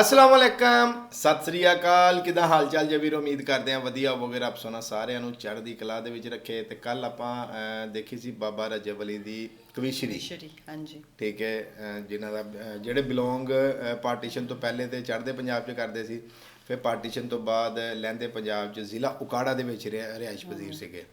ਅਸਲਾਮ ਵਾਲੇਕਮ ਸਤਿ ਸ੍ਰੀ ਅਕਾਲ। ਕਿਦਾਂ ਹਾਲ ਚਾਲ ਜੀ ਵੀਰ? ਉਮੀਦ ਕਰਦੇ ਆ ਵਧੀਆ ਹੋਵੋਗੇ। ਰੱਬ ਸੋਨਾ ਸਾਰਿਆਂ ਨੂੰ ਚੜ੍ਹਦੀ ਕਲਾ ਦੇ ਵਿੱਚ ਰੱਖੇ। ਤੇ ਕੱਲ ਆਪਾਂ ਦੇਖੀ ਸੀ ਬਾਬਾ ਰਜਬ ਅਲੀ ਦੀ ਕਵਿਸ਼ਰੀ। ਸ਼ਰੀ ਹਾਂਜੀ। ਠੀਕ ਹੈ ਜਿਨ੍ਹਾਂ ਦਾ ਜਿਹੜੇ ਬਿਲੋਂਗ ਪਾਰਟੀਸ਼ਨ ਤੋਂ ਪਹਿਲੇ ਤੇ ਚੜ੍ਹਦੇ ਪੰਜਾਬ 'ਚ ਕਰਦੇ ਸੀ। ਫਿਰ ਪਾਰਟੀਸ਼ਨ ਤੋਂ ਬਾਅਦ ਲਹਿੰਦੇ ਪੰਜਾਬ 'ਚ ਜ਼ਿਲ੍ਹਾ ਉਕਾੜਾ ਦੇ ਵਿੱਚ ਰਿਹਾ- ਰਿਹਾਇਸ਼ ਪਜ਼ੀਰ ਸੀਗੇ।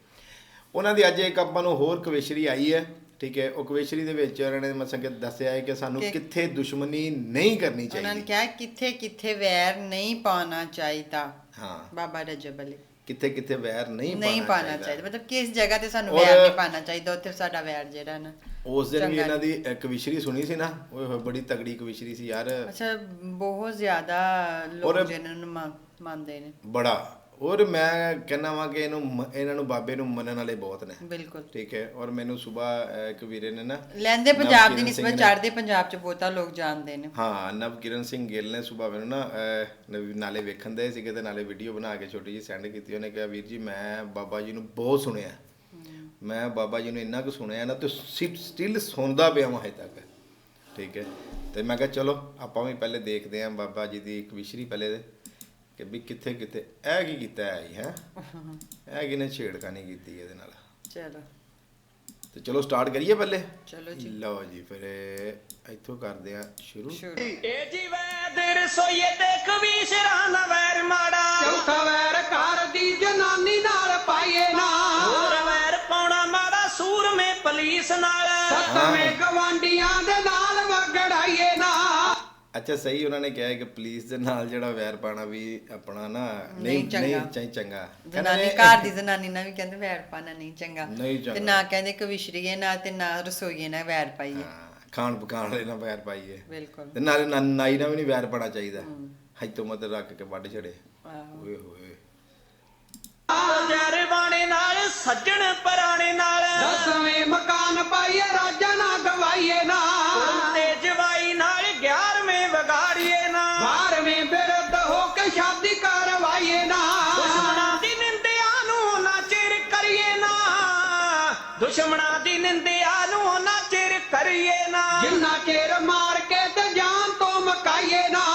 ਉਹਨਾਂ ਦੀ ਅੱਜ ਇੱਕ ਆਪਾਂ ਨੂੰ ਹੋਰ ਕਵਿਸ਼ਰੀ ਆਈ ਹੈ। ਠੀਕ ਹੈ ਉਹ ਕਵਿਸ਼ਰੀ ਦੇ ਵਿੱਚ ਉਹਨਾਂ ਨੇ ਮਸਾਂ ਕਿ ਦੱਸਿਆ ਹੈ ਕਿ ਸਾਨੂੰ ਕਿੱਥੇ ਦੁਸ਼ਮਣੀ ਨਹੀਂ ਕਰਨੀ ਉਹਨਾਂ ਨੇ ਚਾਹੀਦੀ। ਕਿਹਾ ਕਿੱਥੇ ਕਿੱਥੇ ਵੈਰ ਨਹੀਂ ਪਾਉਣਾ ਚਾਹੀਦਾ। ਹਾਂ। ਬਾਬਾ ਰਜਬ ਅਲੀ ਕਿੱਥੇ ਕਿੱਥੇ ਵੈਰ ਨਹੀਂ ਨਹੀਂ ਪਾਉਣਾ ਚਾਹੀਦਾ। ਚਾਹੀਦਾ। ਮਤਲਬ ਕਿਸ ਜਗ੍ਹਾ ਤੇ ਸਾਨੂੰ ਵੈਰ ਨਹੀਂ ਪਾਉਣਾ ਚਾਹੀਦਾ ਉੱਥੇ ਸਾਡਾ ਵੈਰ ਜਿਹੜਾ ਨਾ ਉਸ ਦਿਨ ਵੀ ਇਹਨਾਂ ਦੀ ਕਵਿਸ਼ਰੀ ਸੁਣੀ ਸੀ ਨਾ ਉਹ ਬੜੀ ਤਗੜੀ ਕਵਿਸ਼ਰੀ ਸੀ ਯਾਰ। ਅੱਛਾ ਬਹੁਤ ਜ਼ਿਆਦਾ ਲੋਕ ਜਿਹਨਾਂ ਨੂੰ ਮੰਨ- ਮੰਨਦੇ ਨੇ। ਬੜਾ ਔਰ ਮੈਂ ਕਹਿੰਦਾ ਵਾਂ ਕਿ ਇਹਨੂੰ ਮ- ਇਹਨਾਂ ਨੂੰ ਬਾਬੇ ਨੂੰ ਮੰਨਣ ਵਾਲੇ ਬਹੁਤ ਨੇ। ਬਿਲਕੁਲ। ਠੀਕ ਹੈ ਔਰ ਮੈਨੂੰ ਸਵੇਰ ਇੱਕ ਵੀਰੇ ਨੇ ਨਾ ਲੈਂਦੇ ਪੰਜਾਬ ਦੀ ਨਵਕਿਰਨ ਸਿੰਘ ਨਿਸਬਤ ਨੇ- ਚੜ੍ਹਦੇ ਪੰਜਾਬ ਚ ਬਹੁਤਾ ਲੋਕ ਜਾਣਦੇ ਨੇ। ਹਾਂ ਨਵਕਿਰਨ ਸਿੰਘ ਗਿੱਲ ਨੇ ਸਵੇਰ ਮੈਨੂੰ ਨਾ ਅਹ, ਨਵ- ਨਾਲੇ ਵੇਖਣ ਦੇ ਸੀਗੇ ਤੇ ਨਾਲੇ ਵੀਡੀਓ ਬਣਾ ਕੇ ਛੋਟੀ ਜੀ ਸੈਂਡ ਕੀਤੀ। ਉਹਨੇ ਕਿਹਾ ਵੀਰ ਜੀ ਮੈਂ ਬਾਬਾ ਜੀ ਨੂੰ ਬਹੁਤ ਸੁਣਿਆ। ਮੈਂ ਬਾਬਾ ਜੀ ਨੂੰ ਇੰਨਾ ਕੁ ਸੁਣਿਆ ਨਾ ਤੇ ਸਟਿਲ ਸੁਣਦਾ ਪਿਆ ਹਾਂ ਹਜੇ ਤੱਕ। ਠੀਕ ਹੈ ਤੇ ਮੈਂ ਕਿਹਾ ਚਲੋ ਆਪਾਂ ਵੀ ਪਹਿਲੇ ਦੇਖਦੇ ਆਂ ਬਾਬਾ ਜੀ ਦੀ ਇੱਕ ਵਿਸ਼ਰੀ ਪਹਿਲੇ ਦੇ ਕਿ ਵੀ ਕਿੱਥੇ ਕਿੱਥੇ ਇਹ ਕੀ ਕੀਤਾ ਹੈ ਜੀ ਹੈ? ਇਹ ਕਿਨੇ ਛੇੜਖਾਨੀ ਕੀਤੀ ਇਹਦੇ ਨਾਲ? ਚਲੋ। ਤੇ ਚਲੋ ਸਟਾਰਟ ਕਰੀਏ ਪਹਿਲੇ? ਚਲੋ ਜੀ। ਲਓ ਜੀ ਫਿਰ ਇਹ ਇੱਥੋਂ ਕਰਦੇ ਆਂ ਸ਼ੁਰੂ। ਏ ਜੀ ਵੈਦ ਰਸੋਈਏ ਤੇ ਕਵੀਸ਼ਰਾਂ ਦਾ ਵੈਰ ਮਾੜਾ। ਚੌਥਾ ਵੈਰ ਘਰ ਦੀ ਜਨਾਨੀ ਨਾਲ ਪਾਈਏ ਨਾ। ਹੋਰ ਵੈਰ ਪਾਉਣਾ ਮਾੜਾ ਸੂਰਮੇ ਪੁਲਿਸ ਨਾਲ। ਸੱਤਵੇਂ ਗਵਾਂਡੀਆਂ ਦੇ ਨਾਲ ਵਗੜਾਈਏ ਨਾ। ਅੱਛਾ ਸਹੀ ਉਹਨਾਂ ਨੇ ਕਿਹਾ ਹੈ ਕਿ ਪੁਲਿਸ ਦੇ ਨਾਲ ਜਿਹੜਾ ਵੈਰ ਪਾਣਾ ਵੀ ਆਪਣਾ ਨਾ ਨਹੀਂ ਨਹੀਂ ਚੰਗਾ। ਨਹੀਂ ਚਾਹੀ ਚੰਗਾ ਜਨਾਨੀ ਘਰ ਦੀ ਜਨਾਨੀ ਨਾਲ ਵੀ ਕਹਿੰਦੇ ਵੈਰ ਪਾਣਾ ਨਹੀਂ ਚੰਗਾ। ਤੇ ਨਾ ਕਹਿੰਦੇ ਕਵਿਸ਼ਰੀਏ ਨਾਲ ਤੇ ਨਾ ਰਸੋਈਏ ਨਾਲ ਵੈਰ ਪਾਈਏ। ਹਾਂ, ਖਾਣ ਪਕਾਣ ਵਾਲੇ ਨਾਲ ਵੈਰ ਪਾਈਏ। ਬਿਲਕੁਲ। ਤੇ ਨਾਲੇ ਨਾਈ ਨਾਲ ਵੀ ਨਹੀਂ ਵੈਰ ਪਾਣਾ ਚਾਹੀਦਾ। ਹੱਥ ਤੋਂ ਮਤ ਰੱਖ ਕੇ ਵੱਢ ਛੜੇ। ਓਏ ਹੋਏ। ਜਰ ਬਾਣੇ ਨਾਲ ਸੱਜਣ ਪਰਾਣੇ ਨਾਲ। ਦਸਵੇਂ ਮਕਾਨ ਪਾਈਏ ਰਾਜਾ ਨਾ ਗਵਾਈਏ। ਮਕਾਈਏ ਨਾ।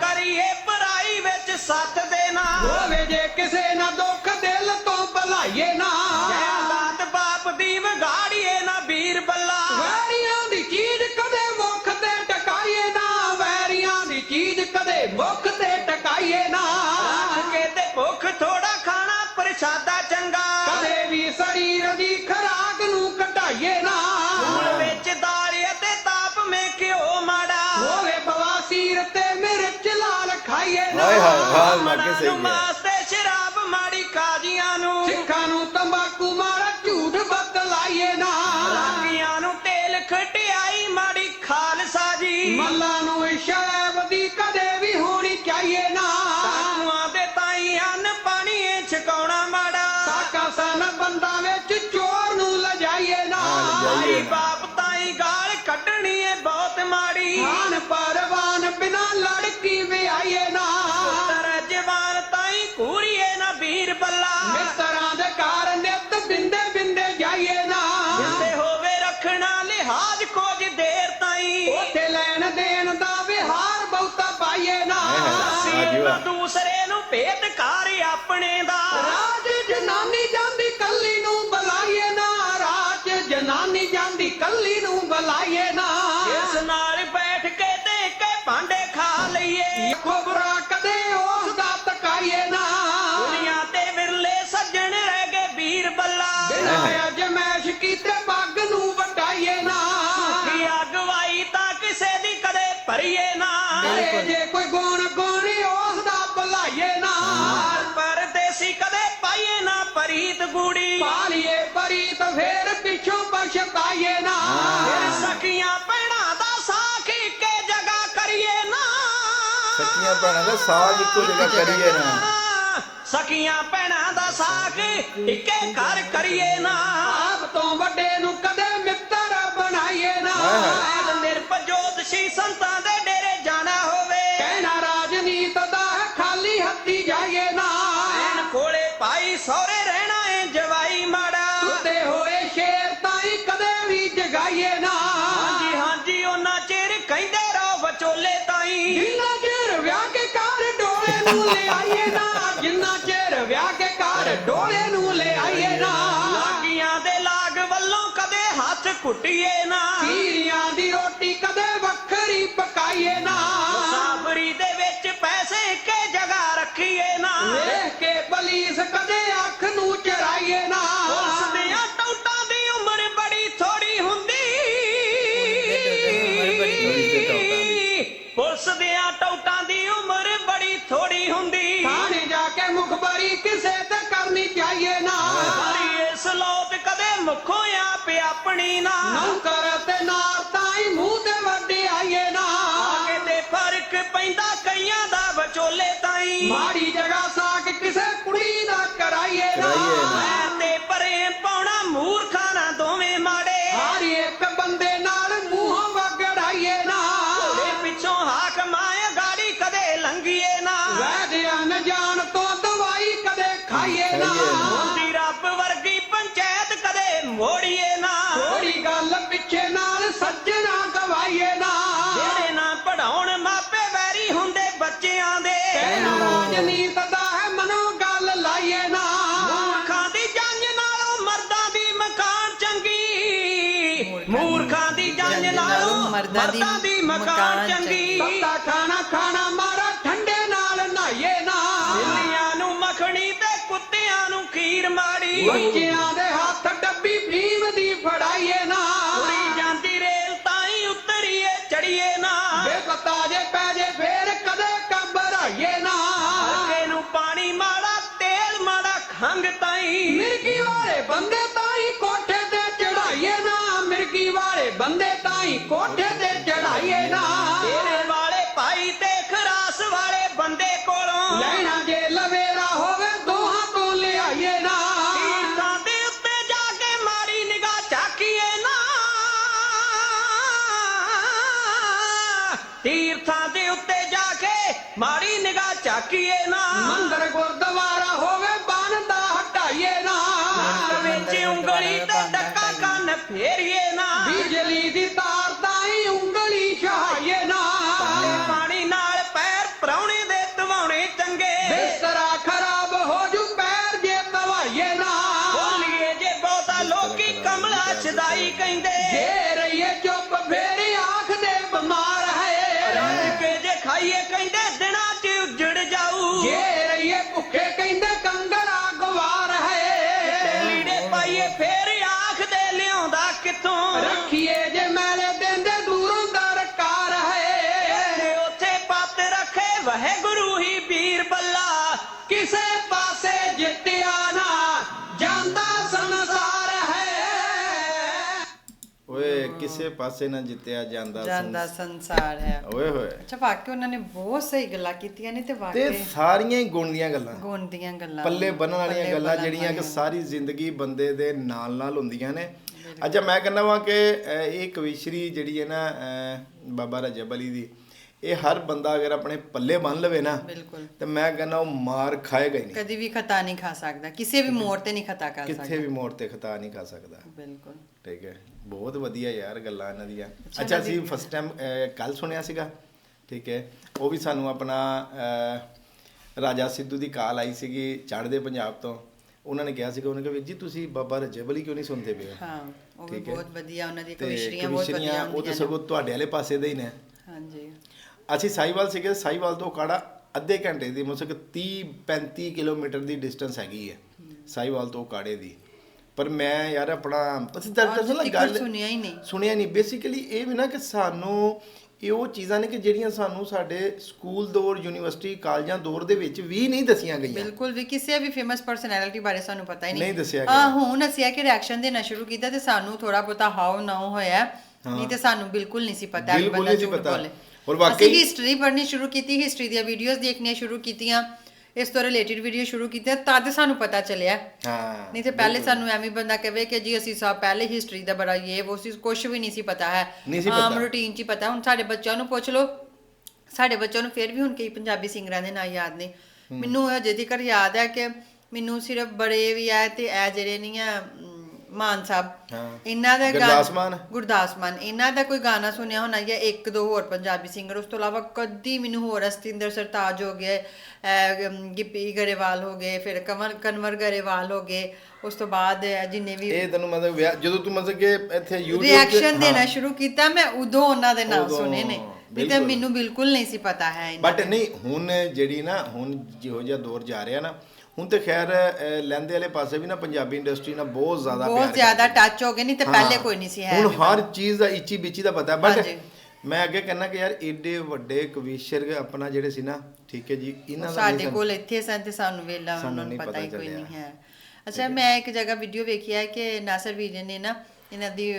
ਕਰੀਏ ਪਰਾਈ ਵਿੱਚ ਸੱਤ ਦੇਣਾ ਹੋਵੇ ਜੇ ਕਿਸੇ ਨਾ ਦੁੱਖ ਦਿਲ ਤੋਂ ਭਲਾਈਏ ਨਾ। ਜਾਇਦਾਦ ਬਾਪ ਦੀ ਵਿਗਾੜੀਏ ਨਾ ਵੀਰ ਬੱਲਾ। ਵੈਰੀਆਂ ਦੀ ਚੀਜ਼ ਕਦੇ ਮੁੱਖ ਤੇ ਟਕਾਈਏ ਨਾ। ਵੈਰੀਆਂ ਦੀ ਚੀਜ਼ ਕਦੇ ਮੁੱਖ ਤੇ ਟਕਾਈਏ ਨਾ। ਕੇ ਤੇ ਭੁੱਖ ਥੋੜਾ ਖਾਣਾ ਪ੍ਰਸ਼ਾਦਾ ਚੰਗਾ। ਕਦੇ ਵੀ ਸਰੀਰ ਦੀ ਖਰਾਕ ਨੂੰ ਘਟਾਈਏ ਨਾ। ਹਾਏ ਹਾਏ ਹਾਲ ਲੱਗੇ ਮਨਾਂ ਸਹੀ ਨੂੰ ਹੈ। ਮਾਸ ਤੇ ਸ਼ਰਾਬ ਮਾੜੀ ਕਾਜੀਆਂ ਨੂੰ। ਸਿੱਖਾਂ ਨੂੰ ਤੰਬਾਕੂ ਮਾਰਾ ਝੂਠ ਬਤਲਾਈਏ ਨਾ। ਰਾਗੀਆਂ ਨੂੰ ਤੇਲ ਖਟਿਆਈ ਮਾੜੀ ਖਾਲਸਾ ਜੀ। ਮੱਲਾ ਨੂੰ ਸ਼ੈਬ ਦੀ ਕਦੇ ਵੀ ਹੋਣੀ ਚਾਹੀਏ ਨਾ। ਸਾਧੂਆਂ ਦੇ ਤਾਈ ਅੰਨ ਪਾਣੀ ਛਕਾਉਣਾ ਮਾੜਾ। ਸਾਕਾ ਸਨ ਬੰਦਾ ਵਿੱਚ ਚੋਰ ਨੂੰ ਲਜਾਈਏ ਨਾ। ਹਾਂ, ਲਜਾਈਏ। ਮਾਈ ਬਾਪ ਤਾਈ ਗਾਲ ਕੱਢਣੀ ਏ ਬਹੁਤ ਮਾੜੀ। ਖਾਨ ਪਰਵਾਨ ਨਾ ਦੂਸਰੇ ਨੂੰ ਭੇਦ ਕਰ ਆਪਣੇ ਦਾ। ਰਾਜ ਜਨਾਨੀ ਜਾਂਦੀ ਕੱਲੀ ਨੂੰ ਬੁਲਾਈਏ ਨਾ ਰਾਜ ਜਨਾਨੀ ਜਾਂਦੀ ਕੱਲੀ ਨੂੰ ਬੁਲਾਈਏ ਨਾ। ਪਰੀਤ ਗੂੜੀ। ਪਾਲੀਏ ਪਰੀਤ ਫੇਰ ਪਿੱਛੋਂ ਪਛਤਾਈਏ ਨਾ। ਫਿਰ ਸਕੀਆਂ ਭੈਣਾਂ ਦਾ ਸਾਖ ਕੇ ਜਗਾ ਕਰੀਏ ਨਾ। ਸੱਚੀਆਂ ਭੈਣਾਂ ਦਾ ਸਾਗ ਇੱਕੋ ਜਗ੍ਹਾ ਕਰੀਏ ਨਾ। ਸਕੀਆਂ ਭੈਣਾਂ ਦਾ ਸਾਖ ਇੱਕੇ ਘਰ ਕਰੀਏ ਨਾ। ਆਪ ਤੋਂ ਵੱਡੇ ਨੂੰ ਕਦੇ ਮਿੱਤਰ ਬਣਾਈਏ ਨਾ। ਐਨ ਨਿਰਪਜੋਤਸ਼ੀ ਸੰਤਾਂ ਦੇ ਡੇਰੇ ਜਾਣਾ ਹੋਵੇ। ਕਹਿਣਾ ਰਾਜਨੀਤ ਦਾ ਖਾਲੀ ਹੱਥੀ ਜਾਈਏ ਨਾ। ਕੋਲੇ ਪਾਈ ਸਹੁਰੇ ਰਹਿਣਾ ਏ ਜਵਾਈ ਮਾੜਾ। ਸੁੱਤੇ ਹੋਏ ਸ਼ੇਰ ਤਾਈ ਕਦੇ ਵੀ ਜਗਾਈਏ ਨਾ। ਹਾਂਜੀ ਹਾਂਜੀ ਉਹਨਾਂ ਚਿਰ ਕਹਿੰਦੇ ਵਿਚੋਲੇ ਤਾਈ। ਜਿੰਨਾ ਨੂੰ ਲਿਆਈਏ ਨਾ ਜਿੰਨਾ ਚਿਰ ਵਿਆਹ ਕੇ ਡੋਲੇ ਨੂੰ ਲਿਆਈਏ ਨਾ। ਲਾਗੀਆਂ ਦੇ ਲਾਗ ਵੱਲੋਂ ਕਦੇ ਹੱਥ ਕੁੱਟੀਏ ਨਾ। ਕੀਰੀਆਂ ਦੀ ਰੋਟੀ ਮੁੱਖੋਂ ਆਪ ਆਪਣੀ ਨਾ ਨੌਕਰ ਤੇ ਨਾਰ ਤਾਈ ਮੂੰਹ ਤੇ ਵੱਡੇ ਆਈਏ ਨਾ ਆਗੇ ਤੇ ਫ਼ਰਕ ਪੈਂਦਾ ਕਈਆਂ ਦਾ ਵਿਚੋਲੇ ਤਾਈ। ਮਾੜੀ ਜਗ੍ਹਾ ਸਾਕ ਕਿਸੇ ਕੁੜੀ ਦਾ ਕਰਾਈਏ ਨਾ ਮੋੜੀਏ ਨਾ ਥੋੜੀ ਗੱਲ ਪਿੱਛੇ ਨਾਲ ਸੱਜਣਾ ਗਵਾਈਏ ਨਾ ਜਿਹੜੇ ਨਾ ਪੜਾਉਣ ਮਾਪੇ ਵੈਰੀ ਹੁੰਦੇ ਬੱਚਿਆਂ ਦੇ। ਕਹਿਣਾ ਰਾਜਨੀਤ ਦਾ ਹੈ ਮਨੋ ਗੱਲ ਲਾਈਏ ਨਾ ਮੂਰਖਾਂ ਦੀ ਜੰਜ ਨਾਲੋਂ ਮਰਦਾਂ ਦੀ ਮਕਾਨ ਚੰਗੀ। ਮੂਰਖਾਂ ਦੀ ਜੰਜ ਨਾਲੋਂ ਮਰਦਾਂ ਦੀ ਮਕਾਨ ਚੰਗੀ। ਤੱਤਾ ਖਾਣਾ ਖਾਣਾ ਮਾਰਾ ਠੰਡੇ ਨਾਲ ਨਹਾਈਏ ਨਾ ਬਿੱਲੀਆਂ ਨੂੰ ਮੱਖਣੀ ਤੇ ਕੁੱਤਿਆਂ ਨੂੰ ਖੀਰ ਮਾੜੀ। ਬੱਚਿਆਂ ਦੇ ਹੱਥ ਭੀਮ ਦੀ ਫੜਾਈਏ ਨਾ। ਉੜੀ ਜਾਂਦੀ ਰੇਲ ਤਾਈ ਉਤਰੀਏ ਚੜੀਏ ਨਾ। ਬੇਪਤਾ ਜੇ ਪੈ ਜੇ ਫੇਰ ਕਦੇ ਘਬਰਾਈਏ ਨਾ। ਅੱਗੇ ਨੂੰ ਪਾਣੀ ਮਾੜਾ ਤੇਲ ਮਾੜਾ ਖੰਗ ਤਾਈ। ਮਿਰਗੀ ਵਾਲੇ ਬੰਦੇ ਤਾਈ ਕੋਠੇ ਤੇ ਚੜਾਈਏ ਨਾ। ਮਿਰਗੀ ਵਾਲੇ ਬੰਦੇ ਤਾਈ ਕੋਠੇ ਝਾਕੀਏ ਨਾ ਮੰਦਰ ਗੁਰਦੁਆਰਾ ਹੋਵੇ ਬਨ ਦਾ ਹਟਾਈਏ ਨਾ। ਵਿੱਚ ਉਂਗਲੀ ਤੇ ਡੱਕਾ ਕੰਨ ਫੇਰੀਏ ਨਾ। ਬਿਜਲੀ ਦੀ ਤਾਰ ਕਿਸੇ ਪਾਸੇ ਨਾ ਜਿੱਤਿਆ ਜਾਂਦਾ ਜਾਂਦਾ ਸੰਸ- ਸੰਸਾਰ ਹੈ। ਓਏ ਹੋਏ। ਅੱਛਾ ਵਾਕਿਆ ਉਹਨਾਂ ਨੇ ਬਹੁਤ ਸਹੀ ਗੱਲਾਂ ਕੀਤੀਆਂ ਨੇ ਤੇ ਤੇ ਵਾਕਿਆ ਸਾਰੀਆਂ ਹੀ ਗੁਣ ਦੀਆਂ ਗੱਲਾਂ। ਗੁਣ ਦੀਆਂ ਗੱਲਾਂ। ਪੱਲੇ ਬੰਨਣ ਵਾਲੀਆਂ ਗੱਲਾਂ ਜਿਹੜੀਆਂ ਕਿ। ਸਾਰੀ ਜ਼ਿੰਦਗੀ ਬੰਦੇ ਦੇ ਨਾਲ ਨਾਲ ਹੁੰਦੀਆਂ ਨੇ। ਅੱਛਾ ਮੈਂ ਕਹਿੰਦਾ ਵਾਂ ਕਿ ਇਹ ਕਵਿਸ਼ਰੀ ਜਿਹੜੀ ਹੈ ਨਾ ਬਾਬਾ ਰਜਬ ਅਲੀ ਦੀ ਇਹ ਹਰ ਬੰਦਾ ਅਗਰ ਆਪਣੇ ਪੱਲੇ ਬੰਨ ਲਵੇ ਨਾ ਤੇ ਮੈਂ ਕਹਿੰਦਾ ਉਹ ਮਾਰ ਖਾਏਗਾ ਹੀ ਨਹੀਂ ਕਦੀ ਵੀ ਖਤਾ ਨਹੀਂ ਖਾ ਸਕਦਾ। ਕਿਸੇ ਵੀ ਮੋੜ ਤੇ ਨਹੀਂ ਖਤਾ ਕਰ ਕਿੱਥੇ ਸਕਦਾ। ਵੀ ਮੋੜ ਤੇ ਖਤਾ ਨਹੀਂ ਖਾ ਸਕਦਾ। ਬਿਲਕੁਲ। ਠੀਕ ਹੈ। ਬਹੁਤ ਵਧੀਆ ਯਾਰ ਗੱਲਾਂ ਇਹਨਾਂ ਦੀਆਂ। ਅੱਛਾ ਅਸੀਂ ਫਸਟ ਟਾਈਮ ਕੱਲ ਸੁਣਿਆ ਸੀਗਾ ਠੀਕ ਹੈ। ਉਹ ਵੀ ਸਾਨੂੰ ਆਪਣਾ ਰਾਜਾ ਸਿੱਧੂ ਦੀ ਕਾਲ ਆਈ ਸੀਗੀ ਚੜ੍ਹਦੇ ਪੰਜਾਬ ਤੋਂ। ਉਹਨਾਂ ਨੇ ਕਿਹਾ ਸੀਗਾ ਉਹਨੇ ਕਿਹਾ ਵੀਰ ਜੀ ਤੁਸੀਂ ਬਾਬਾ ਰਜਬ ਅਲੀ ਕਿਉਂ ਨਹੀਂ ਸੁਣਦੇ ਪਏ ਹੋ?" ਉਹ ਵੀ। ਬਹੁਤ ਵਧੀਆ ਉਹਨਾਂ ਦੀ ਕਵਿਸ਼ਰੀਆਂ ਬਹੁਤ ਵਧੀਆ ਉਹ ਤੇ ਸਗੋਂ ਤੁਹਾਡੇ ਵਾਲੇ ਪਾਸੇ ਦੇ ਹੀ ਨੇ। ਹਾਂਜੀ। ਅਸੀਂ ਸਾਈਵਾਲ ਸੀਗੇ ਸਾਈਵਾਲ ਤੋਂ ਕਾੜਾ ਅੱਧੇ ਘੰਟੇ ਦੀ ਮਤਲਬ 30 35 ਕਿਲੋਮੀਟਰ ਦੀ ਡਿਸਟੈਂਸ ਹੈਗੀ ਹੈ। ਸਾਈਵਾਲ ਤੋਂ ਕਾੜੇ ਦੀ। ਪਰ ਮੈਂ ਯਾਰ ਆਪਣਾ ਅਸੀਂ ਦਰਅਸਲ ਨਾ ਗੱਲ ਸੁਣਿਆ ਹੀ ਨਹੀਂ। ਸੁਣਿਆ ਨਹੀਂ। ਬੇਸਿਕਲੀ ਇਹ ਵੀ ਨਾ ਕਿ ਸਾਨੂੰ ਇਹ ਉਹ ਚੀਜ਼ਾਂ ਨੇ ਕਿ ਜਿਹੜੀਆਂ ਸਾਨੂੰ ਸਾਡੇ ਸਕੂਲ ਦੌਰ ਯੂਨੀਵਰਸਿਟੀ ਕਾਲਜਾਂ ਦੌਰ ਦੇ ਵਿੱਚ ਵੀ ਨਹੀਂ ਦੱਸੀਆਂ ਗਈਆਂ। ਬਿਲਕੁਲ ਵੀ ਕਿਸੇ ਵੀ ਫੇਮਸ ਪਰਸਨੈਲਿਟੀ ਬਾਰੇ ਸਾਨੂੰ ਪਤਾ ਹੀ ਨਹੀਂ। ਨਹੀਂ ਦੱਸਿਆ ਆ ਗਿਆ। ਹੁਣ ਅਸੀਂ ਆ ਕਿ ਰਿਐਕਸ਼ਨ ਦੇਣਾ ਸ਼ੁਰੂ ਕੀਤਾ ਤੇ ਸਾਨੂੰ ਥੋੜਾ ਬਹੁਤਾ ਹਾਉ ਨਾ ਹੋਇਆ। ਨਹੀਂ ਤੇ ਸਾਨੂੰ ਬਿਲਕੁਲ ਨਹੀਂ ਸੀ ਪਤਾ ਕਿ ਬਿਲਕੁਲ ਬੰਦਾ ਨਹੀਂ ਸੀ ਝੂਠ ਪਤਾ। ਬੋਲੇ। ਔਰ ਵਾਕਈ- ਅਸੀਂ ਹਿਸਟਰੀ ਪੜ੍ਹਨੀ ਸ਼ੁਰੂ ਕੀਤੀ ਹਿਸਟਰੀ ਦੀਆਂ ਵੀਡੀਓਜ਼ ਦੇਖਣੀਆਂ ਸ਼ੁਰੂ ਕੀਤੀਆਂ। ਇਸ ਤੋਂ ਰਿਲੇਟਡ ਵੀਡੀਓ ਸ਼ੁਰੂ ਕੀਤੀਆਂ ਤਦ ਸਾਨੂੰ ਪਤਾ ਚੱਲਿਆ। ਹਾਂ ਨਹੀਂ ਤੇ ਪਹਿਲੇ ਸਾਨੂੰ ਐਵੇਂ ਬੰਦਾ ਕਹੇ ਕਿ ਜੀ ਅਸੀਂ ਸਭ ਪਹਿਲੇ ਹਿਸਟਰੀ ਦਾ ਬੜਾ ਇਹ ਉਹ ਸੀ ਕੁਝ ਵੀ ਨਹੀਂ ਸੀ ਪਤਾ ਹੈ। ਆਮ। ਰੂਟੀਨ 'ਚ ਪਤਾ। ਹੁਣ ਸਾਡੇ ਬੱਚਿਆਂ ਨੂੰ ਪੁੱਛ ਲਓ ਸਾਡੇ ਬੱਚਿਆਂ ਨੂੰ ਫਿਰ ਵੀ ਹੁਣ ਕਈ ਪੰਜਾਬੀ ਸਿੰਗਰਾਂ ਦੇ ਨਾਂ ਯਾਦ ਨੇ। ਮੈਨੂੰ ਹਜੇ ਤੱਕ ਯਾਦ ਹੈ ਕਿ ਮੈਨੂੰ ਸਿਰਫ ਬੜੇ ਵੀ ਆ ਤੇ ਇਹ ਜਿਹੜੇ ਨਹੀਂ ਆ ਮਾਨ ਸਾਹਿਬ ਹਾਂ। ਇਹਨਾਂ ਦਾ ਗਾਣਾ- ਗੁਰਦਾਸ ਮਾਨ? ਗੁਰਦਾਸ ਮਾਨ ਇਹਨਾਂ ਦਾ ਕੋਈ ਗਾਣਾ ਸੁਣਿਆ ਹੋਣਾ ਜਾਂ ਇੱਕ ਦੋ ਹੋਰ ਪੰਜਾਬੀ ਸਿੰਗਰ ਉਸ ਤੋਂ ਇਲਾਵਾ ਕਦੀ ਮੈਨੂੰ ਹੋਰ ਅਸਤਿੰਦਰ ਸਰਤਾਜ ਹੋ ਗਏ ਅਹ, ਅਮ, ਗਿੱਪੀ ਗਰੇਵਾਲ ਹੋ ਗਏ ਫਿਰ ਕਮਲ ਕਨਵਰ ਗਰੇਵਾਲ ਹੋ ਗਏ ਉਸ ਤੋਂ ਬਾਅਦ ਇਹ ਜਿੰਨੇ ਵੀ ਇਹ ਤੈਨੂੰ ਮਤਲਬ ਵਿਆਹ- ਜਦੋਂ ਤੂੰ ਮਤਲਬ ਕਿ ਇੱਥੇ YouTube ਤੇ- ਰਿਐਕਸ਼ਨ ਦੇਣਾ ਹਾਂ। ਸ਼ੁਰੂ ਕੀਤਾ ਮੈਂ ਉਦੋਂ ਉਹਨਾਂ ਦੇ ਨਾਮ ਉਦੋਂ, ਸੁਣੇ ਨੇ ਨਹੀਂ ਤੇ ਬਿਲਕੁਲ। ਮੈਨੂੰ ਬਿਲਕੁਲ ਨਹੀਂ ਸੀ ਪਤਾ ਹੈ ਇਹਨਾਂ ਬਟ ਨਹੀਂ ਹੁਣ ਜਿਹੜੀ ਨਾ ਹੁਣ ਜਿਹੋ ਜਿਹਾ ਦੌਰ ਜਾ ਰਿਹਾ ਨਾ ਹੁਣ ਤੇ ਖੈਰ ਲਹਿੰਦੇ ਵਾਲੇ ਪਾਸੇ ਵੀ ਨਾ ਪੰਜਾਬੀ ਇੰਡਸਟਰੀ ਨਾਲ ਬਹੁਤ ਜ਼ਿਆਦਾ ਪਿਆਰ ਬਹੁਤ ਜ਼ਿਆਦਾ। ਟੱਚ ਹੋ ਗਏ ਨਹੀਂ ਤੇ। ਪਹਿਲੇ ਕੋਈ ਨਹੀਂ ਸੀ ਹੈ ਹੁਣ ਹਰ ਚੀਜ਼ ਦਾ ਇੱਚੀ ਬਿੱਚੀ ਦਾ ਪਤਾ ਬਟ। ਮੈਂ ਅੱਗੇ ਕਹਿੰਦਾ ਕਿ ਯਾਰ ਏਡੇ ਵੱਡੇ ਕਵੀਸ਼ਰ ਆਪਣਾ ਜਿਹੜੇ ਸੀ ਨਾ ਠੀਕ ਹੈ ਜੀ ਇਹਨਾਂ ਦਾ ਸਾਡੇ ਕੋਲ ਇੱਥੇ ਸਨ ਤੇ ਸਾਨੂੰ ਵੇਲਾ ਉਹਨਾਂ ਨੂੰ ਪਤਾ ਹੀ ਕੋਈ। ਨਹੀਂ ਹੈ ਅੱਛਾ ਮੈਂ ਇੱਕ ਜਗ੍ਹਾ ਵੀਡੀਓ ਵੇਖੀ ਹੈ ਕਿ ਨਾਸਰ ਵੀਰੇ ਨੇ ਨਾ ਇਹਨਾਂ ਦੀ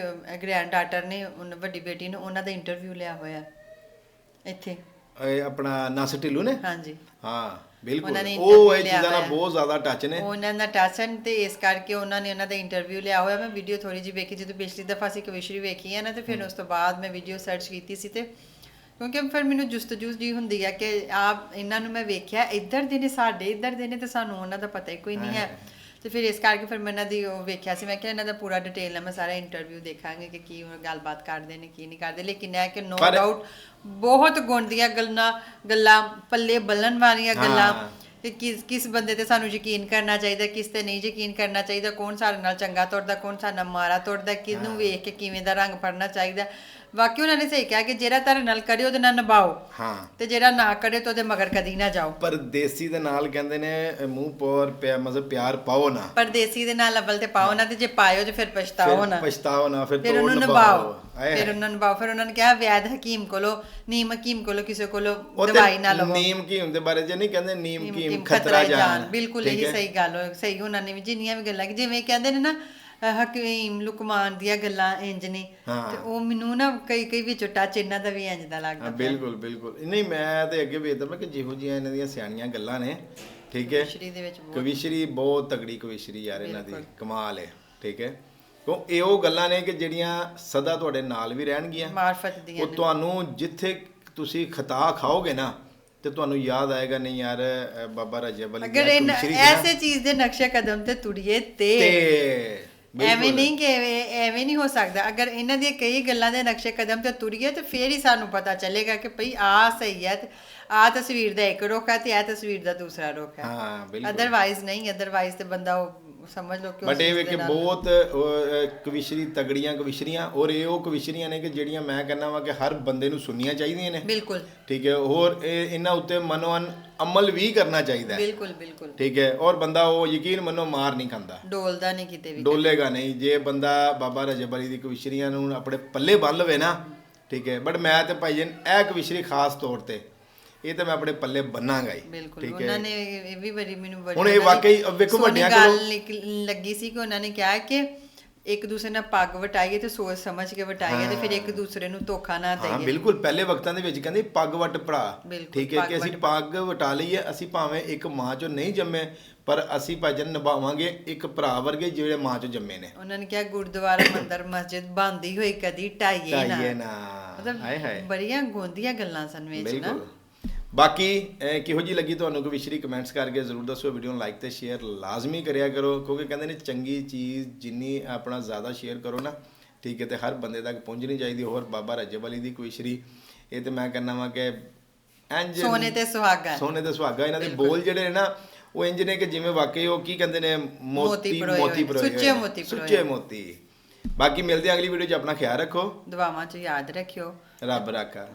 ਗ੍ਰੈਂਡ ਡਾਟਰ ਨੇ ਉਹਨਾਂ ਵੱਡੀ ਬੇਟੀ ਨੂੰ ਉਹਨਾਂ ਦਾ ਇੰਟਰਵਿਊ ਲਿਆ ਹੋਇਆ ਇੱਥੇ ਇਹ ਆਪਣਾ ਨਸ ਢਿੱਲੂ ਨੇ ਹਾਂਜੀ ਹਾਂ ਬਿਲਕੁਲ। ਉਹਨਾਂ ਨੇ ਉਹ interview ਇਹ ਲਿਆ ਚੀਜ਼ਾਂ ਨਾਲ ਹੋਇਆ। ਬਹੁਤ ਜ਼ਿਆਦਾ ਟੱਚ ਨੇ। ਉਹਨਾਂ ਦਾ ਟਾਸਨ ਤੇ ਇਸ ਕਰਕੇ ਉਹਨਾਂ ਨੇ ਉਹਨਾਂ ਦਾ ਇੰਟਰਵਿਊ ਲਿਆ ਹੋਇਆ। ਮੈਂ ਵੀਡੀਓ ਥੋੜੀ ਜਿਹੀ ਵੇਖੀ ਜਦੋਂ ਪਿਛਲੀ ਦਫਾ ਅਸੀਂ ਕਵਿਸ਼ਰੀ ਵੇਖੀ ਹੈ ਨਾ ਤੇ ਫਿਰ ਉਸ ਤੋਂ ਬਾਅਦ ਮੈਂ ਵੀਡੀਓ ਸਰਚ ਕੀਤੀ ਸੀ ਤੇ ਕਿਉਂਕਿ ਫਿਰ ਮੈਨੂੰ ਜੁਸਤਜੂ ਜੀ ਹੁੰਦੀ ਹੈ ਕਿ ਆਪ ਇਹਨਾਂ ਨੂੰ ਮੈਂ ਵੇਖਿਆ ਇੱਧਰ ਦੇ ਨੇ ਸਾਡੇ ਇੱਧਰ ਦੇ ਨੇ ਤੇ ਸਾਨੂੰ ਉਹਨਾਂ ਦਾ ਪਤਾ ਹੀ ਕੋਈ ਨਹੀਂ ਹੈ। ਤੇ ਫਿਰ ਇਸ ਕਰਕੇ ਫਿਰ ਮੈਂ ਇਹਨਾਂ ਦੀ ਉਹ ਵੇਖਿਆ ਸੀ। ਮੈਂ ਕਿਹਾ ਇਹਨਾਂ ਦਾ ਪੂਰਾ ਡਿਟੇਲ ਨਾਲ ਮੈਂ ਸਾਰਾ ਇੰਟਰਵਿਊ ਦੇਖਾਂਗੇ ਕਿ ਕੀ ਉਹ ਗੱਲਬਾਤ ਕਰਦੇ ਨੇ ਕੀ ਨਹੀਂ ਕਰਦੇ। ਲੇਕਿਨ ਇਹ ਕਿ ਨੋ ਡਾਊਟ ਬਹੁਤ ਗੁਣ ਦੀਆਂ ਗੱਲਾਂ ਗੱਲਾਂ ਪੱਲੇ ਬੱਲਣ ਵਾਲੀਆਂ ਗੱਲਾਂ। ਕਿ ਕਿਸ ਕਿਸ ਬੰਦੇ ਤੇ ਸਾਨੂੰ ਯਕੀਨ ਕਰਨਾ ਚਾਹੀਦਾ ਕਿਸ ਤੇ ਨਹੀਂ ਯਕੀਨ ਕਰਨਾ ਚਾਹੀਦਾ ਕੌਣ ਸਾਡੇ ਨਾਲ ਚੰਗਾ ਤੁਰਦਾ ਕੌਣ ਸਾਡੇ ਨਾਲ ਮਾਰਾ ਤੁਰਦਾ ਕਿਹਨੂੰ ਵੇਖ ਕੇ ਕਿਵੇਂ ਦਾ ਰੰਗ ਫੜਨਾ ਚਾਹੀਦਾ। ਵਾਕਈ ਉਹਨਾਂ ਨੇ ਸਹੀ ਕਿਹਾ ਕਿ ਜਿਹੜਾ ਤੁਹਾਡੇ ਨਾਲ ਕਰੇ ਉਹਦੇ ਨਾਲ ਨਿਭਾਓ। ਹਾਂ। ਤੇ ਜਿਹੜਾ ਨਾ ਕਰੇ ਤੇ ਉਹਦੇ ਮਗਰ ਕਦੀ ਨਾ ਜਾਓ। ਪਰ ਦੇਸੀ ਦੇ ਨਾਲ ਕਹਿੰਦੇ ਨੇ ਮੂੰਹ ਪੌਰ ਪਿਆ ਮਤਲਬ ਪਿਆਰ ਪਾਓ ਨਾ। ਪਰਦੇਸੀ ਦੇ ਨਾਲ ਅਵਲ ਤੇ ਪਾਓ ਨਾ ਤੇ ਜੇ ਪਾਇਓ ਤੇ ਫਿਰ ਪਛਤਾਓ ਫਿਰ ਨਾ। ਪਛਤਾਓ ਨਾ ਫਿਰ ਤੋੜ ਨਿਭਾਓ। ਆਏ ਫਿਰ। ਉਹਨਾਂ ਨੂੰ ਨਿਭਾਓ। ਫਿਰ ਉਹਨਾਂ ਨੇ ਕਿਹਾ ਵੈਦ ਹਕੀਮ ਕੋਲੋਂ ਨੀਮ ਹਕੀਮ ਕੋਲੋਂ ਕਿਸੇ ਕੋਲੋਂ ਦਵਾਈ ਨਾ ਲਵੋ। ਨੀਮ ਕੀ ਹੁੰਦੇ ਬਾਰੇ ਜੇ ਨਹੀਂ ਕਹਿੰਦੇ ਨੀਮ ਨੀਮ ਕੀ ਕੀਮ ਖਤਰਾ ਜਾਨ। ਬਿਲਕੁਲ ਇਹੀ? ਸਹੀ ਗੱਲ ਹੋ ਸਹੀ ਉਹਨਾਂ ਨੇ ਵੀ ਜਿੰਨੀਆਂ ਵੀ ਗੱਲਾਂ ਕਿ ਜਿਵੇਂ ਕਹਿੰਦੇ ਨੇ ਨਾ ਹਕੀਮ ਲੁਕਮਾਨ ਦੀਆਂ ਗੱਲਾਂ ਇੰਜ ਨੇ। ਤੇ ਉਹ ਮੈਨੂੰ ਨਾ ਕਈ ਕਈ ਵਿੱਚੋਂ ਟੱਚ ਇਹਨਾਂ ਦਾ ਵੀ ਇੰਜ ਦਾ ਲੱਗਦਾ ਬਿਲਕੁਲ ਬਿਲਕੁਲ। ਨਹੀਂ ਮੈਂ ਤੇ ਅੱਗੇ ਵੇਖਦਾ ਮੈਂ ਕਿ ਜਿਹੋ ਜਿਹੀਆਂ ਇਹਨਾਂ ਦੀਆਂ ਸਿਆਣੀਆਂ ਗੱਲਾਂ ਨੇ ਠੀਕ ਹੈ? ਕਵਿਸ਼ਰੀ ਦੇ ਵਿੱਚ ਬਹੁਤ। ਕਵਿਸ਼ਰੀ ਬਹੁਤ ਤਗੜੀ ਕਵਿਸ਼ਰੀ ਯਾਰ ਇਹਨਾਂ ਦੀ। ਕਮਾਲ ਹੈ ਠੀਕ ਹੈ? ਕਿਉਂ ਇਹ ਉਹ ਗੱਲਾਂ ਨੇ ਕਿ ਜਿਹੜੀਆਂ ਸਦਾ ਤੁਹਾਡੇ ਨਾਲ ਵੀ ਰਹਿਣਗੀਆਂ। ਮਾਰਫਤ ਦੀਆਂ ਉਹ ਤੁਹਾਨੂੰ ਜਿੱਥੇ ਤੁਸੀਂ ਖਤਾ ਖਾਓਗੇ ਨਾ ਤੇ ਤੁਹਾਨੂੰ ਯਾਦ ਆਏਗਾ ਨਹੀਂ ਯਾਰ ਬਾਬਾ ਰਜਬ ਅਲੀ ਅਗਰ ਐਸੇ ਚੀਜ਼ ਦੇ ਨਕਸ਼ੇ ਕਦਮ ਤੇ ਤੁਰੀਏ ਤੇ। ਤੇ ਐਵੇਂ ਨਹੀਂ ਕਿ ਐਵੇਂ ਐਵੇਂ ਨਹੀਂ ਹੋ ਸਕਦਾ। ਅਗਰ ਇਹਨਾਂ ਦੀਆਂ ਕਈ ਗੱਲਾਂ ਦੇ ਨਕਸ਼ੇ ਕਦਮ ਤੇ ਤੁਰੀਏ ਤੇ ਫੇਰ ਹੀ ਸਾਨੂੰ ਪਤਾ ਚੱਲੇਗਾ ਕਿ ਭਈ ਆ ਸਹੀ ਹੈ ਤੇ ਆ ਤਸਵੀਰ ਦਾ ਇੱਕ ਰੁਖ ਹੈ ਤੇ ਇਹ ਤਸਵੀਰ ਦਾ ਦੂਸਰਾ ਰੁਖ ਹੈ। ਹਾਂ ਬਿਲਕੁਲ। ਅਦਰਵਾਈਜ਼ ਨਹੀਂ ਅਦਰਵਾਈਜ਼ ਤੇ ਬੰਦਾ ਉਹ ਸਮਝ ਲਓ ਕਿ ਉਸ ਬਟ ਇਹ ਚੀਜ਼ ਵੀ ਦੇ ਕਿ ਨਾਲ- ਬਹੁਤ ਕਵਿਸ਼ਰੀ ਤਗੜੀਆਂ ਕਵਿਸ਼ਰੀਆਂ ਔਰ ਇਹ ਉਹ ਕਵਿਸ਼ਰੀਆਂ ਨੇ ਕਿ ਜਿਹੜੀਆਂ ਮੈਂ ਕਹਿੰਦਾ ਵਾਂ ਕਿ ਹਰ ਬੰਦੇ ਨੂੰ ਸੁਣਨੀਆਂ ਚਾਹੀਦੀਆਂ ਨੇ। ਬਿਲਕੁਲ। ਠੀਕ ਹੈ ਹੋਰ ਇਹ ਇਹਨਾਂ ਉੱਤੇ ਮਨੋਨ ਅਮਲ ਵੀ ਕਰਨਾ ਚਾਹੀਦਾ ਹੈ। ਬਿਲਕੁਲ ਬਿਲਕੁਲ। ਠੀਕ ਹੈ ਔਰ ਬੰਦਾ ਉਹ ਯਕੀਨ ਮੰਨੋ ਮਾਰ ਨਹੀਂ ਖਾਂਦਾ। ਡੋਲਦਾ ਨਹੀਂ ਕਿਤੇ ਵੀ। ਡੋਲੇਗਾ ਨਹੀਂ। ਜੇ ਬੰਦਾ ਬਾਬਾ ਰਜਬ ਅਲੀ ਦੀ ਕਵਿਸ਼ਰੀਆਂ ਨੂੰ ਆਪਣੇ ਪੱਲੇ ਬੰਨ ਲਵੇ ਨਾ ਠੀਕ ਹੈ ਬਟ ਮੈਂ ਤੇ ਭਾਈ ਜਨ ਇਹ ਕਵਿਸ਼ਰੀ ਖਾਸ ਤੌਰ ਤੇ ਇਹ ਤਾਂ ਮੈਂ ਆਪਣੇ ਪੱਲੇ ਬੰਨਾਂਗਾ ਹੀ ਬਿਲਕੁਲ। ਉਹਨਾਂ ਹੈ ਨੇ ਇਹ ਵੀ ਬੜੀ ਮੈਨੂੰ ਬੜੀ ਹੁਣ ਇਹ ਵਾਕਈ ਵੇਖੋ ਵੱਡਿਆਂ ਕੋਲੋਂ- ਲੱਗੀ ਸੀ ਕਿ ਉਹਨਾਂ ਨੇ ਕਿਹਾ ਕਿ ਇੱਕ ਦੂਸਰੇ ਨਾਲ ਪੱਗ ਵਟਾਈਏ ਤੇ ਸੋਚ ਸਮਝ ਕੇ ਵਟਾਈਏ ਤੇ ਫਿਰ ਇੱਕ ਦੂਸਰੇ ਨੂੰ ਧੋਖਾ ਨਾ ਹਾਂ ਦੇਈਏ। ਬਿਲਕੁਲ। ਪਹਿਲੇ ਵਕਤਾਂ ਦੇ ਵਿੱਚ ਕਹਿੰਦੇ ਪੱਗ ਵਟ ਭਰਾ। ਠੀਕ ਹੈ ਕਿ ਅਸੀਂ ਪੱਗ ਵਟਾ ਲਈਏ ਅਸੀਂ ਭਾਵੇਂ ਇੱਕ ਮਾਂ ਚੋਂ ਨਹੀਂ ਜੰਮੇ ਪਰ ਅਸੀਂ ਭਜਨ ਨਿਭਾਵਾਂਗੇ ਇੱਕ ਭਰਾ ਵਰਗੇ ਜਿਹੜੇ ਮਾਂ ਚੋਂ ਜੰਮੇ ਨੇ। ਉਹਨਾਂ ਨੇ ਕਿਹਾ ਗੁਰਦੁਆਰਾ ਮੰਦਰ ਮਸਜਿਦ ਬੰਦੀ ਹੋਈ ਕਦੀ ਢਾਈਏ ਨਾ। ਨਾ। ਹਾਏ ਹਾਏ। ਮਤਲਬ ਬੜੀਆਂ ਗੋਂਦੀਆਂ ਗੱਲਾਂ ਸਨ ਵਿੱਚ ਨਾ। ਬਿਲਕੁਲ। ਬਾਕੀ ਕਿਹੋ ਜੀ ਲੱਗੀ ਤੁਹਾਨੂੰ ਕਵਿਸ਼ਰੀ ਕਮੈਂਟਸ ਕਰਕੇ ਜ਼ਰੂਰ ਦੱਸੋ ਵੀਡੀਓ ਨੂੰ ਲਾਈਕ ਤੇ ਸ਼ੇਅਰ ਲਾਜ਼ਮੀ ਕਰਿਆ ਕਰੋ ਕਿਉਂਕਿ ਕਹਿੰਦੇ ਨੇ ਚੰਗੀ ਚੀਜ਼ ਜਿੰਨੀ ਆਪਣਾ ਜ਼ਿਆਦਾ ਸ਼ੇਅਰ ਕਰੋ ਨਾ ਠੀਕ ਹੈ ਤੇ ਹਰ ਬੰਦੇ ਤੱਕ ਪਹੁੰਚਣੀ ਚਾਹੀਦੀ ਹੋਰ ਬਾਬਾ ਰਜਬ ਅਲੀ ਦੀ ਕਵਿਸ਼ਰੀ ਇਹ ਤੇ ਮੈਂ ਕਹਿੰਦਾ ਵਾਂ ਕਿ ਇੰਜ ਸੋਨੇ ਤੇ ਸੁਹਾਗਾ ਸੋਨੇ ਤੇ ਸੁਹਾਗਾ ਇਹਨਾਂ ਦੇ ਬੋਲ ਜਿਹੜੇ ਨੇ ਨਾ ਉਹ ਇੰਜ ਨੇ ਕਿ ਜਿਵੇਂ ਵਾਕਈ ਉਹ ਕੀ ਕਹਿੰਦੇ ਨੇ ਮੋਤੀ ਮੋਤੀ ਪਰੋਏ ਸੁੱਚੇ। ਮੋਤੀ ਪਰੋਏ ਸੁੱਚੇ। ਮੋਤੀ। ਬਾਕੀ ਮਿਲਦੇ ਹਾਂ ਅਗਲੀ ਵੀਡੀਓ 'ਚ ਆਪਣਾ ਖਿਆਲ ਰੱਖੋ। ਦੁਆਵਾਂ 'ਚ ਯਾਦ ਰੱਖਿਓ। ਰੱਬ ਰਾਖਾ।